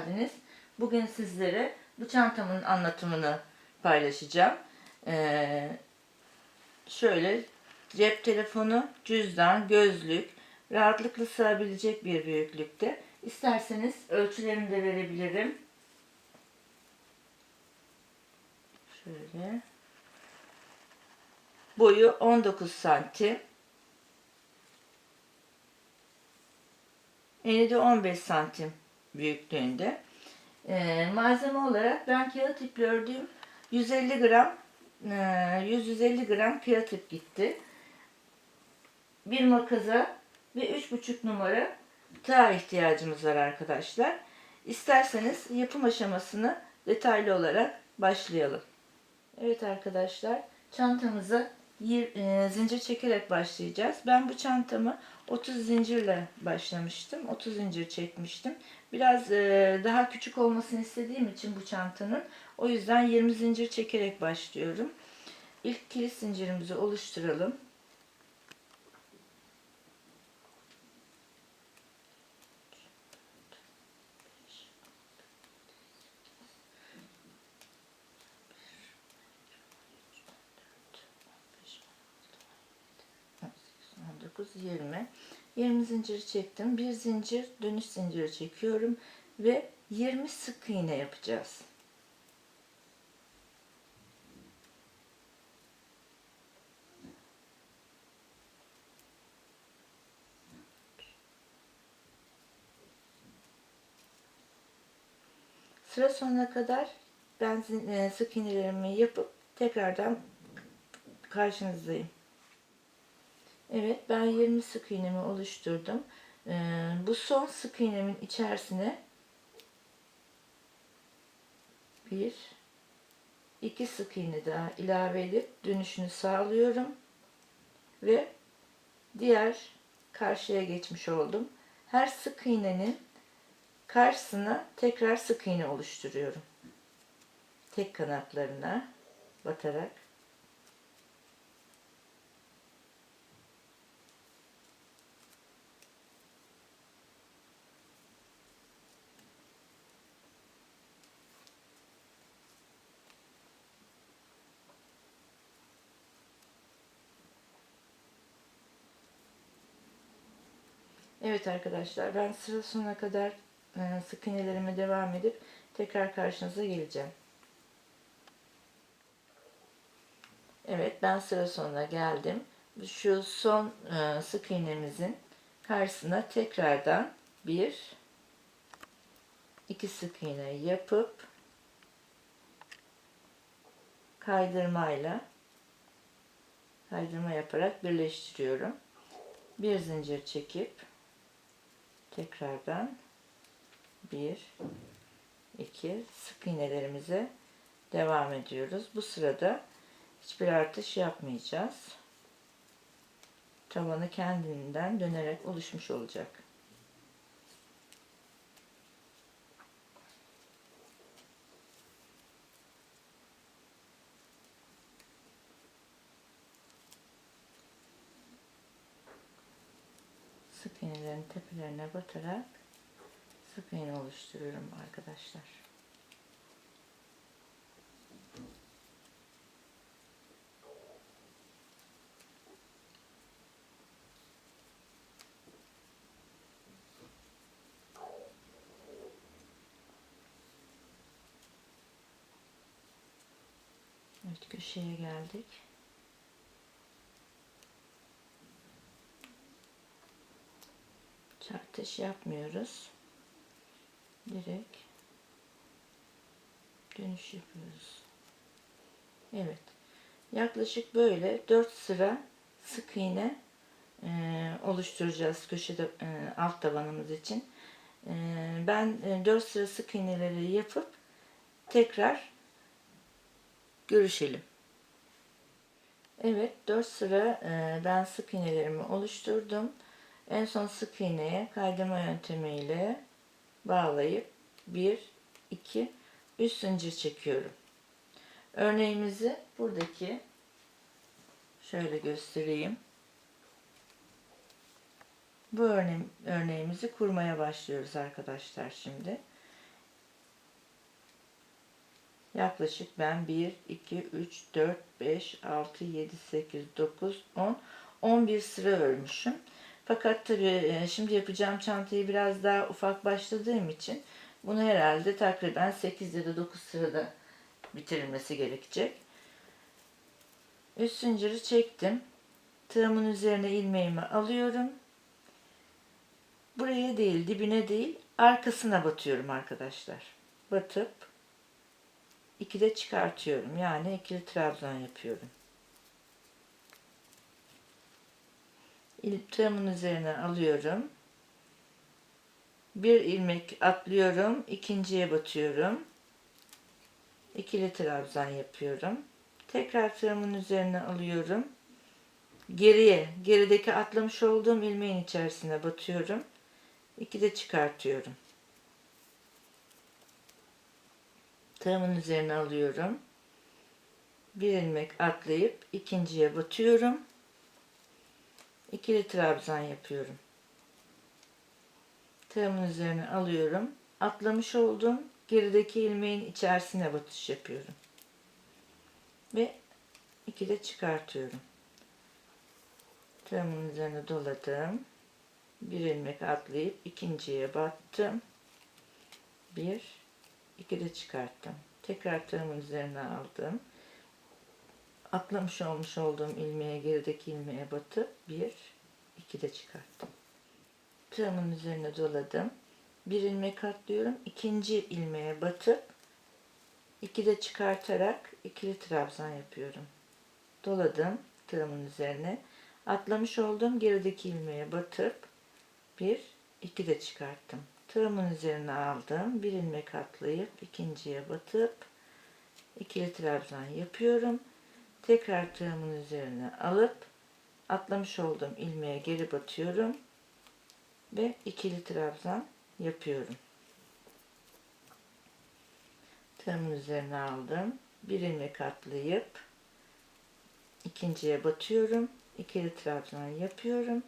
Geldiniz. Bugün sizlere bu çantamın anlatımını paylaşacağım. Ee, şöyle cep telefonu, cüzdan, gözlük rahatlıkla sığabilecek bir büyüklükte. İsterseniz ölçülerini de verebilirim. Şöyle. Boyu 19 santim. Eni de 15 santim büyüklüğünde. Ee, malzeme olarak ben kağıt ip ördüğüm 150 gram e, 150 gram kağıt ip gitti. Bir makaza ve 3,5 numara tığ ihtiyacımız var arkadaşlar. İsterseniz yapım aşamasını detaylı olarak başlayalım. Evet arkadaşlar çantamıza e, zincir çekerek başlayacağız. Ben bu çantamı 30 zincirle başlamıştım. 30 zincir çekmiştim. Biraz e, daha küçük olmasını istediğim için bu çantanın o yüzden 20 zincir çekerek başlıyorum. İlk kilit zincirimizi oluşturalım. Dokuz, 20. 20 zincir çektim. Bir zincir dönüş zinciri çekiyorum ve 20 sık iğne yapacağız. Sıra sonuna kadar ben e, sık iğnelerimi yapıp tekrardan karşınızdayım. Evet ben 20 sık iğnemi oluşturdum. Ee, bu son sık iğnemin içerisine bir iki sık iğne daha ilave edip dönüşünü sağlıyorum ve diğer karşıya geçmiş oldum. Her sık iğnenin karşısına tekrar sık iğne oluşturuyorum. Tek kanatlarına batarak Evet arkadaşlar ben sıra sonuna kadar e, sık iğnelerime devam edip tekrar karşınıza geleceğim. Evet ben sıra sonuna geldim. Şu son e, sık iğnemizin karşısına tekrardan bir iki sık iğne yapıp kaydırmayla kaydırma yaparak birleştiriyorum. Bir zincir çekip tekrardan bir iki sık iğnelerimize devam ediyoruz. Bu sırada hiçbir artış yapmayacağız. Tavanı kendinden dönerek oluşmuş olacak. sık iğnelerin tepelerine batarak sık iğne oluşturuyorum arkadaşlar. Evet köşeye geldik. Çarpış yapmıyoruz. Direkt dönüş yapıyoruz. Evet. Yaklaşık böyle 4 sıra sık iğne e, oluşturacağız köşede e, alt tabanımız için. E, ben e, 4 sıra sık iğneleri yapıp tekrar görüşelim. Evet 4 sıra e, ben sık iğnelerimi oluşturdum. En son sık iğneye kaydırma yöntemiyle bağlayıp 1 2 3 zincir çekiyorum. Örneğimizi buradaki şöyle göstereyim. Bu örne örneğimizi kurmaya başlıyoruz arkadaşlar şimdi. Yaklaşık ben 1, 2, 3, 4, 5, 6, 7, 8, 9, 10, 11 sıra örmüşüm. Fakat tabii şimdi yapacağım çantayı biraz daha ufak başladığım için bunu herhalde takriben 8 ya da 9 sırada bitirilmesi gerekecek. Üst zinciri çektim. Tığımın üzerine ilmeğimi alıyorum. Buraya değil, dibine değil, arkasına batıyorum arkadaşlar. Batıp ikide çıkartıyorum. Yani ikili trabzan yapıyorum. Tığımın üzerine alıyorum. Bir ilmek atlıyorum. ikinciye batıyorum. İkili trabzan yapıyorum. Tekrar tığımın üzerine alıyorum. Geriye, gerideki atlamış olduğum ilmeğin içerisine batıyorum. İki de çıkartıyorum. Tığımın üzerine alıyorum. Bir ilmek atlayıp ikinciye batıyorum. İkili trabzan yapıyorum. Tığımın üzerine alıyorum. Atlamış olduğum gerideki ilmeğin içerisine batış yapıyorum. Ve iki de çıkartıyorum. Tığımın üzerine doladım. Bir ilmek atlayıp ikinciye battım. Bir, iki de çıkarttım. Tekrar tığımın üzerine aldım. Atlamış olmuş olduğum ilmeğe gerideki ilmeğe batıp bir, iki de çıkarttım. Tığımın üzerine doladım. Bir ilmek atlıyorum. ikinci ilmeğe batıp iki de çıkartarak ikili trabzan yapıyorum. Doladım tığımın üzerine. Atlamış olduğum gerideki ilmeğe batıp bir, iki de çıkarttım. Tığımın üzerine aldım. Bir ilmek atlayıp ikinciye batıp ikili trabzan yapıyorum. Tekrar tığımın üzerine alıp atlamış olduğum ilmeğe geri batıyorum ve ikili trabzan yapıyorum. Tığımın üzerine aldım. Bir ilmek atlayıp ikinciye batıyorum. İkili trabzan yapıyorum.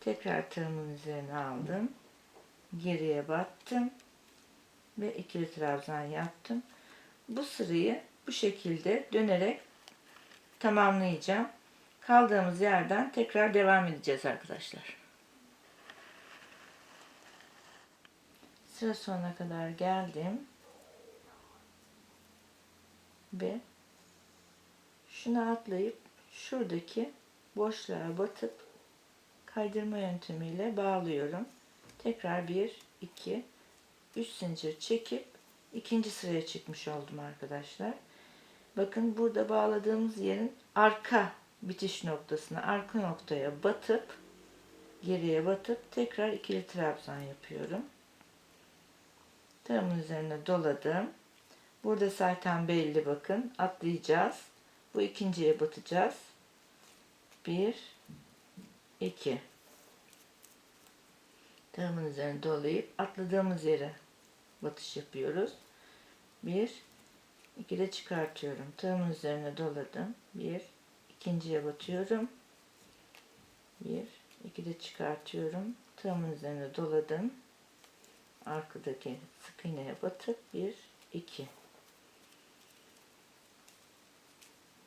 Tekrar tığımın üzerine aldım. Geriye battım ve ikili trabzan yaptım. Bu sırayı bu şekilde dönerek tamamlayacağım. Kaldığımız yerden tekrar devam edeceğiz arkadaşlar. Sıra sonuna kadar geldim. Ve şunu atlayıp şuradaki boşluğa batıp kaydırma yöntemiyle bağlıyorum. Tekrar 1, 2, 3 zincir çekip ikinci sıraya çıkmış oldum arkadaşlar. Bakın burada bağladığımız yerin arka bitiş noktasına, arka noktaya batıp geriye batıp tekrar ikili trabzan yapıyorum. Tığımın üzerine doladım. Burada zaten belli bakın. Atlayacağız. Bu ikinciye batacağız. Bir, iki. Tığımın üzerine dolayıp atladığımız yere batış yapıyoruz. Bir, iki de çıkartıyorum. Tığımın üzerine doladım. Bir, ikinciye batıyorum. Bir, iki de çıkartıyorum. Tığımın üzerine doladım. Arkadaki sık iğneye batıp bir, iki.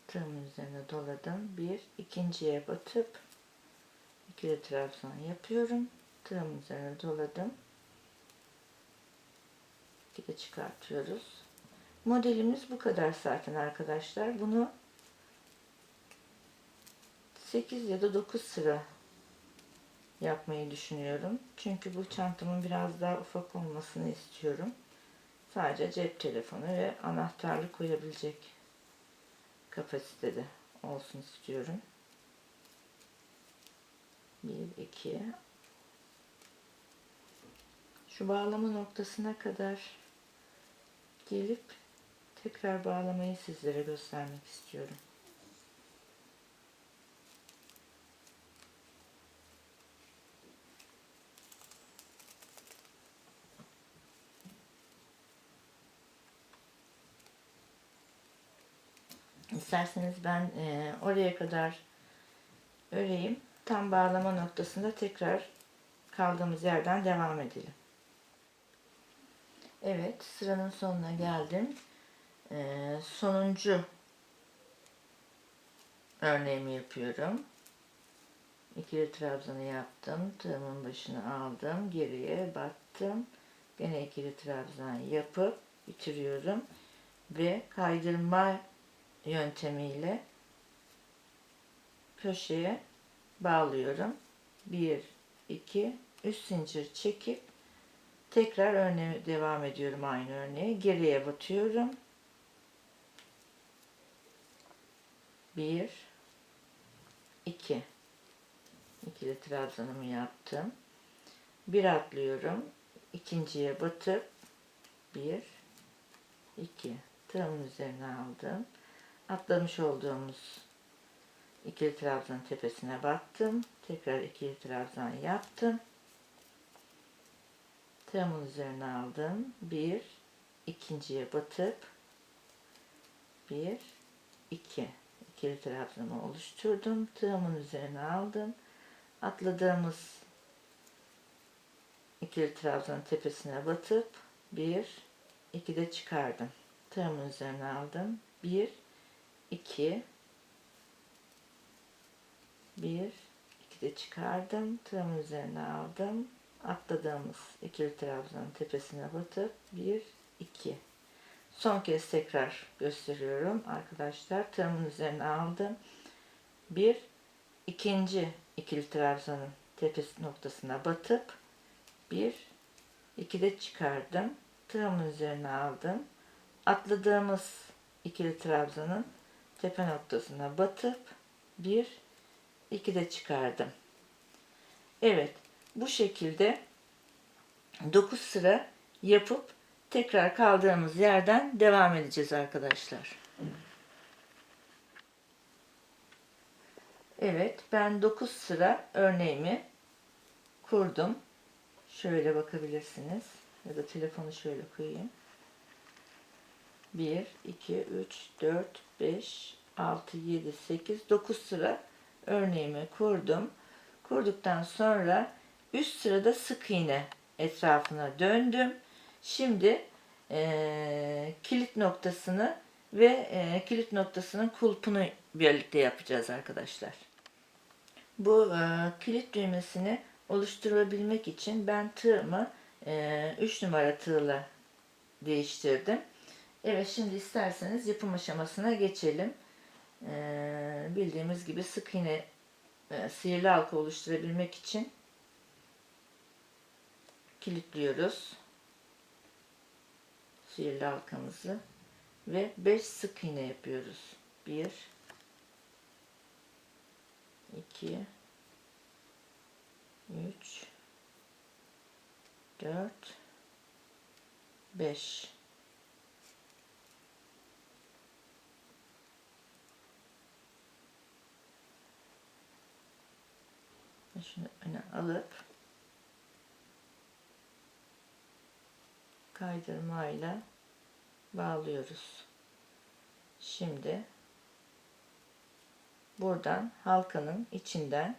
Tığımın üzerine doladım. Bir, ikinciye batıp ikili trabzan yapıyorum. Tığımın üzerine doladım. İki de çıkartıyoruz. Modelimiz bu kadar zaten arkadaşlar. Bunu 8 ya da 9 sıra yapmayı düşünüyorum. Çünkü bu çantamın biraz daha ufak olmasını istiyorum. Sadece cep telefonu ve anahtarlık koyabilecek kapasitede olsun istiyorum. 1, 2 Şu bağlama noktasına kadar gelip tekrar bağlamayı sizlere göstermek istiyorum. İsterseniz ben e, oraya kadar öreyim. Tam bağlama noktasında tekrar kaldığımız yerden devam edelim. Evet sıranın sonuna geldim. Ee, sonuncu örneğimi yapıyorum. İkili trabzanı yaptım. Tığımın başına aldım. Geriye battım. Gene ikili trabzan yapıp bitiriyorum. Ve kaydırma yöntemiyle köşeye bağlıyorum. 1 2 3 zincir çekip tekrar örneğe devam ediyorum aynı örneğe. Geriye batıyorum. 1 2 ikili trabzanımı yaptım. Bir atlıyorum. ikinciye batıp 1 2 tığımın üzerine aldım. Atlamış olduğumuz ikili trabzan tepesine battım. Tekrar ikili trabzan yaptım. Tığımın üzerine aldım. Bir, ikinciye batıp bir, iki ikili trabzanı oluşturdum. Tığımın üzerine aldım. Atladığımız ikili trabzan tepesine batıp bir, iki de çıkardım. Tığımın üzerine aldım. Bir, iki, bir, iki de çıkardım. Tığımın üzerine aldım. Atladığımız ikili trabzanın tepesine batıp bir, iki. Son kez tekrar gösteriyorum arkadaşlar. Tığımın üzerine aldım. Bir, ikinci ikili trabzanın tepesi noktasına batıp bir, iki de çıkardım. Tığımın üzerine aldım. Atladığımız ikili trabzanın tepe noktasına batıp bir, iki de çıkardım. Evet, bu şekilde 9 sıra yapıp tekrar kaldığımız yerden devam edeceğiz arkadaşlar. Evet, ben 9 sıra örneğimi kurdum. Şöyle bakabilirsiniz. Ya da telefonu şöyle koyayım. 1, 2, 3, 4, 5, 6, 7, 8, 9 sıra örneğimi kurdum. Kurduktan sonra üst sırada sık iğne etrafına döndüm. Şimdi e, kilit noktasını ve e, kilit noktasının kulpunu birlikte yapacağız arkadaşlar. Bu e, kilit düğmesini oluşturabilmek için ben tığımı e, 3 numara tığla değiştirdim. Evet şimdi isterseniz yapım aşamasına geçelim. E, bildiğimiz gibi sık iğne e, sihirli halka oluşturabilmek için kilitliyoruz sihirli halkamızı ve 5 sık iğne yapıyoruz. 1 2 3 4 5 Şunu öne alıp kaydırmayla bağlıyoruz. Şimdi buradan halkanın içinden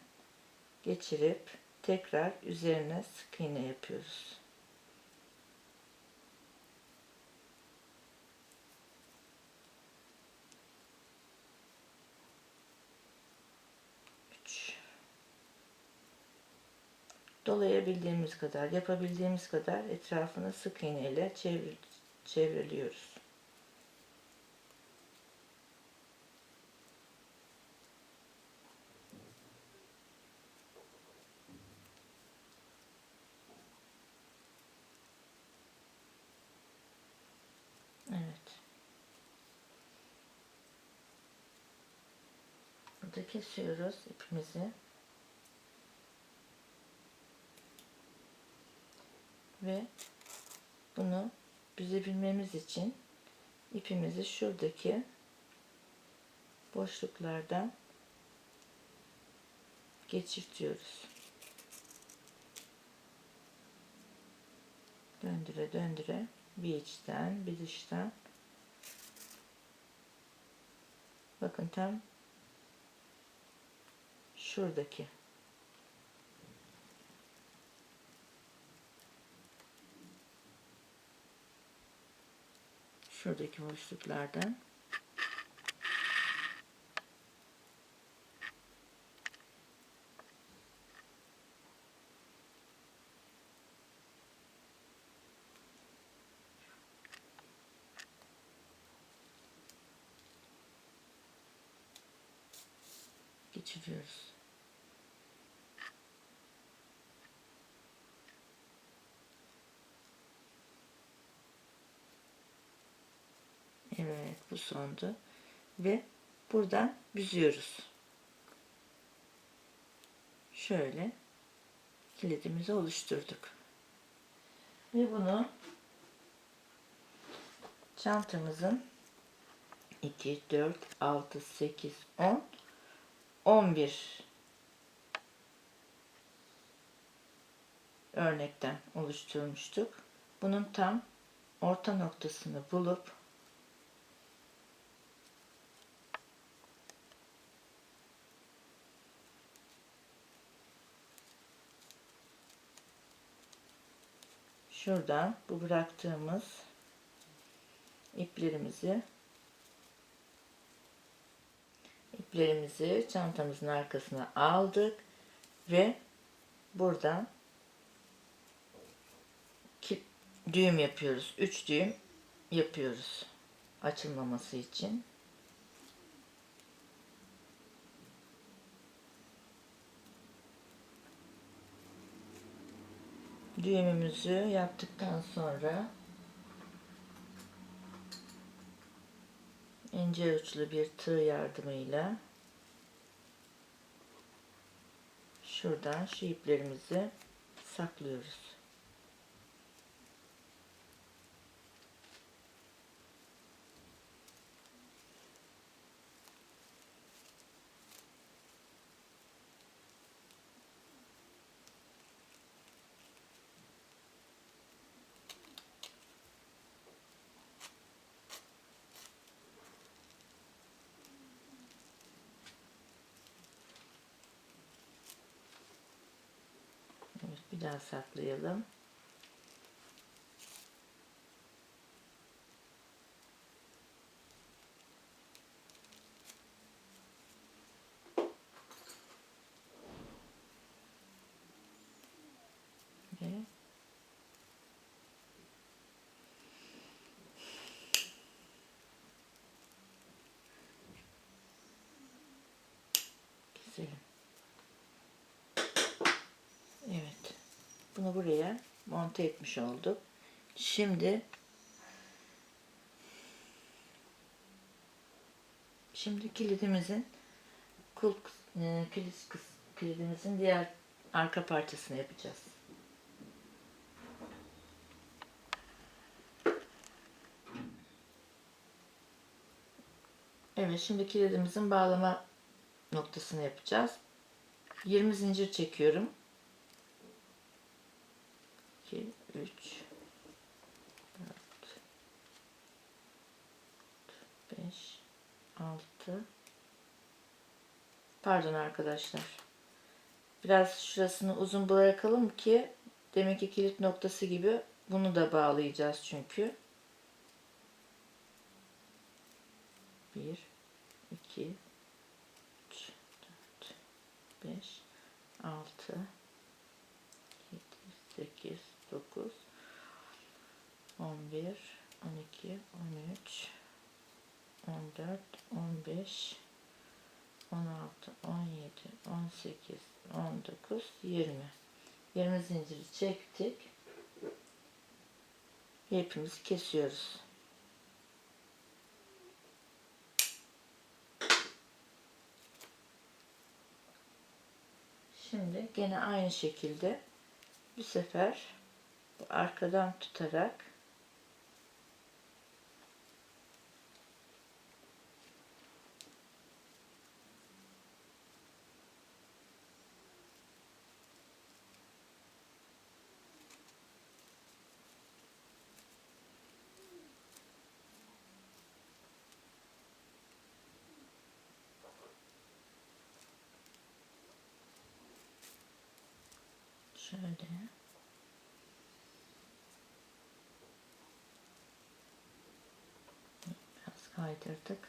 geçirip tekrar üzerine sık iğne yapıyoruz. Dolayabildiğimiz kadar, yapabildiğimiz kadar etrafını sık iğne ile çevir, çevriliyoruz. Burada kesiyoruz ipimizi. Ve bunu büzebilmemiz için ipimizi şuradaki boşluklardan geçirtiyoruz. Döndüre döndüre bir içten bir dıştan bakın tam şuradaki Şuradaki boşluklardan. geçiriyoruz. Evet bu sondu. Ve buradan büzüyoruz. Şöyle kilidimizi oluşturduk. Ve bunu çantamızın 2, 4, 6, 8, 10, 11 örnekten oluşturmuştuk. Bunun tam orta noktasını bulup şuradan bu bıraktığımız iplerimizi iplerimizi çantamızın arkasına aldık ve buradan düğüm yapıyoruz. 3 düğüm yapıyoruz açılmaması için. Düğümümüzü yaptıktan sonra ince uçlu bir tığ yardımıyla şuradan şu iplerimizi saklıyoruz. Daha saklayalım. Ve keselim. Evet. Bunu buraya monte etmiş olduk. Şimdi şimdi kilidimizin kul e, kilit kilidimizin diğer arka parçasını yapacağız. Evet şimdi kilidimizin bağlama noktasını yapacağız. 20 zincir çekiyorum. 2, 3, 4, 5, 6, pardon arkadaşlar. Biraz şurasını uzun bırakalım ki demek ki kilit noktası gibi bunu da bağlayacağız çünkü. 1, 2, 3, 4, 5, 6, 7, 8, 9, 11, 12, 13, 14, 15, 16, 17, 18, 19, 20. 20 zinciri çektik. İpimizi kesiyoruz. Şimdi gene aynı şekilde bu sefer arkadan tutarak. Şöyle kaydırdık.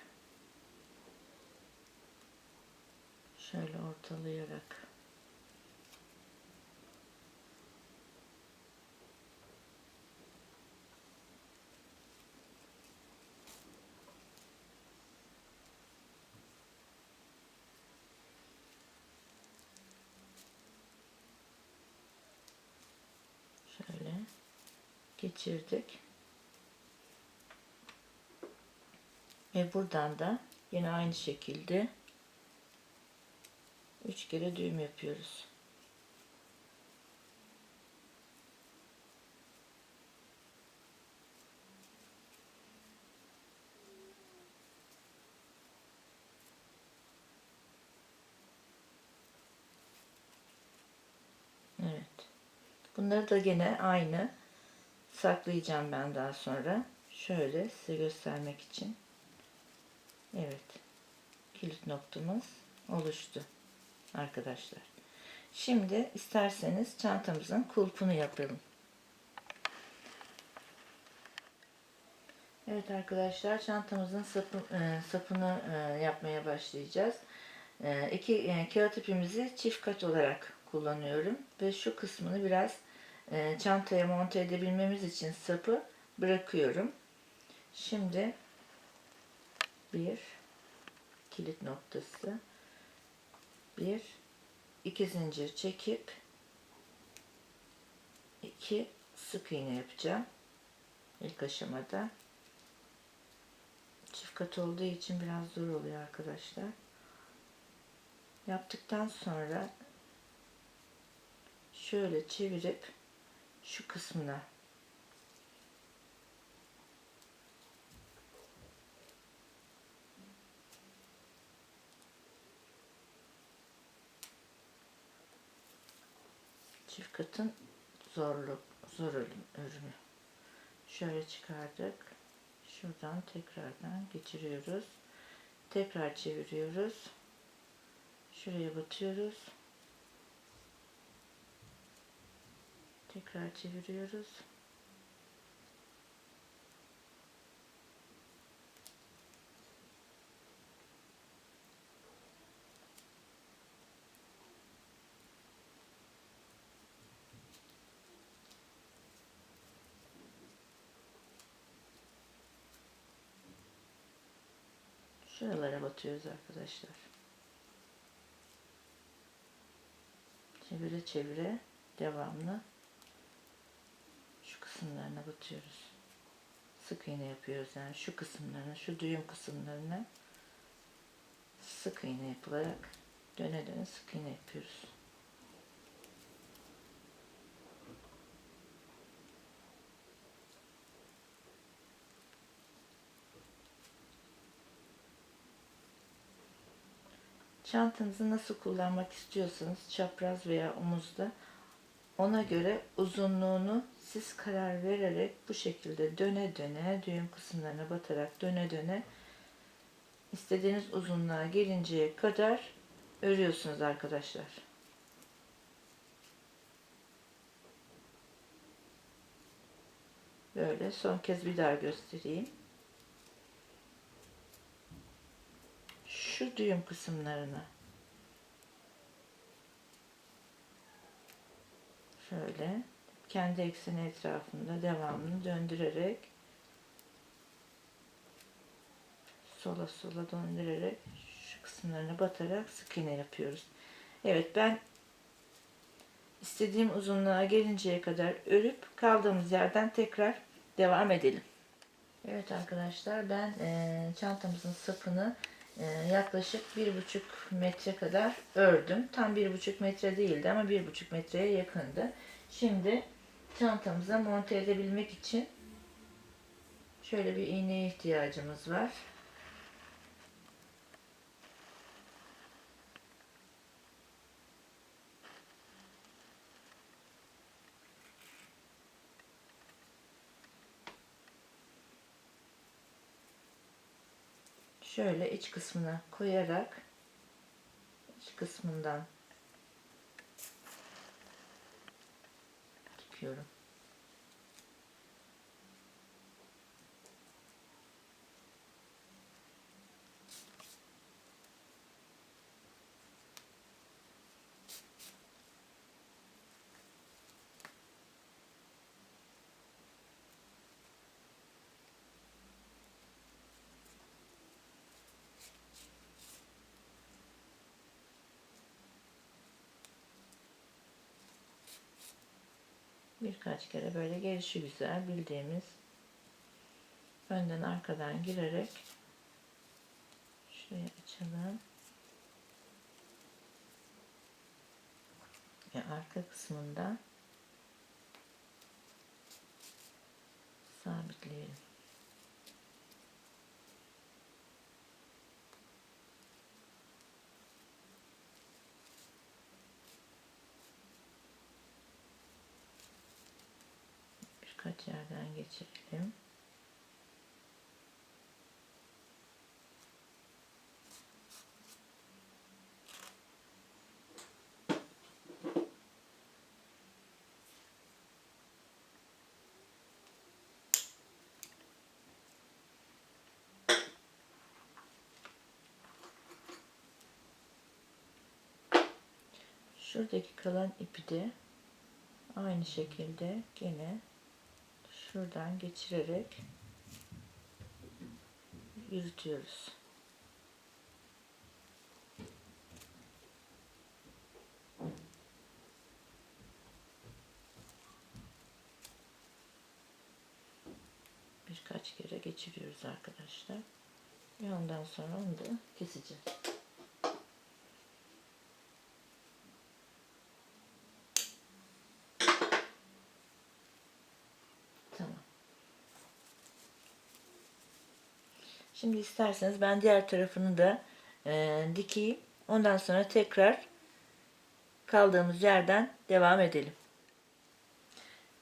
Şöyle ortalayarak. Şöyle geçirdik. Ve buradan da yine aynı şekilde 3 kere düğüm yapıyoruz. Evet. Bunları da gene aynı saklayacağım ben daha sonra. Şöyle size göstermek için. Evet. Kilit noktamız oluştu arkadaşlar. Şimdi isterseniz çantamızın kulpunu yapalım. Evet arkadaşlar çantamızın sapı, e, sapını e, yapmaya başlayacağız. E, iki e, kağıt ipimizi çift kat olarak kullanıyorum ve şu kısmını biraz e, çantaya monte edebilmemiz için sapı bırakıyorum. Şimdi bir kilit noktası. Bir iki zincir çekip iki sık iğne yapacağım. İlk aşamada. Çift kat olduğu için biraz zor oluyor arkadaşlar. Yaptıktan sonra şöyle çevirip şu kısmına çift katın zorluk zor ürünü. Şöyle çıkardık. Şuradan tekrardan geçiriyoruz. Tekrar çeviriyoruz. Şuraya batıyoruz. Tekrar çeviriyoruz. Şuralara batıyoruz arkadaşlar. Çevire çevire devamlı şu kısımlarına batıyoruz. Sık iğne yapıyoruz yani şu kısımlarına, şu düğüm kısımlarına sık iğne yapılarak döne döne sık iğne yapıyoruz. Çantanızı nasıl kullanmak istiyorsanız çapraz veya omuzda ona göre uzunluğunu siz karar vererek bu şekilde döne döne düğüm kısımlarına batarak döne döne istediğiniz uzunluğa gelinceye kadar örüyorsunuz arkadaşlar. Böyle son kez bir daha göstereyim. Şu düğüm kısımlarını şöyle kendi ekseni etrafında devamını döndürerek sola sola döndürerek şu kısımlarına batarak sık iğne yapıyoruz. Evet ben istediğim uzunluğa gelinceye kadar örüp kaldığımız yerden tekrar devam edelim. Evet arkadaşlar ben çantamızın sapını yaklaşık bir buçuk metre kadar ördüm. Tam bir buçuk metre değildi ama bir buçuk metreye yakındı. Şimdi çantamıza monte edebilmek için şöyle bir iğneye ihtiyacımız var. Şöyle iç kısmına koyarak iç kısmından dikiyorum. Birkaç kere böyle gelişi güzel bildiğimiz önden arkadan girerek şuraya açalım. Ve arka kısmında sabitleyelim. Birkaç yerden geçirelim. Şuradaki kalan ipi de aynı şekilde gene şuradan geçirerek yürütüyoruz. Birkaç kere geçiriyoruz arkadaşlar. Ve ondan sonra onu da keseceğiz. Şimdi isterseniz ben diğer tarafını da e, dikeyim. Ondan sonra tekrar kaldığımız yerden devam edelim.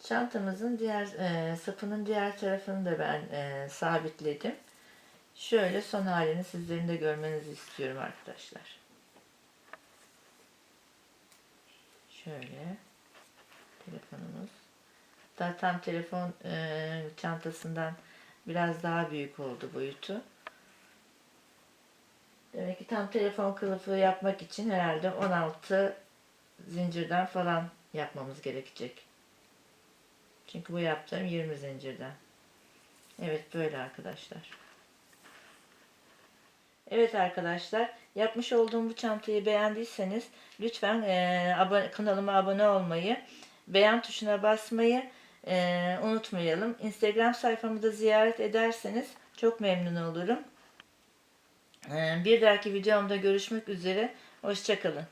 Çantamızın diğer e, sapının diğer tarafını da ben e, sabitledim. Şöyle son halini sizlerin de görmenizi istiyorum arkadaşlar. Şöyle telefonumuz. Zaten telefon e, çantasından biraz daha büyük oldu boyutu. Demek ki tam telefon kılıfı yapmak için herhalde 16 zincirden falan yapmamız gerekecek. Çünkü bu yaptığım 20 zincirden. Evet böyle arkadaşlar. Evet arkadaşlar yapmış olduğum bu çantayı beğendiyseniz lütfen e, abone, kanalıma abone olmayı, beğen tuşuna basmayı e, unutmayalım. Instagram sayfamı da ziyaret ederseniz çok memnun olurum. E, bir dahaki videomda görüşmek üzere. Hoşçakalın.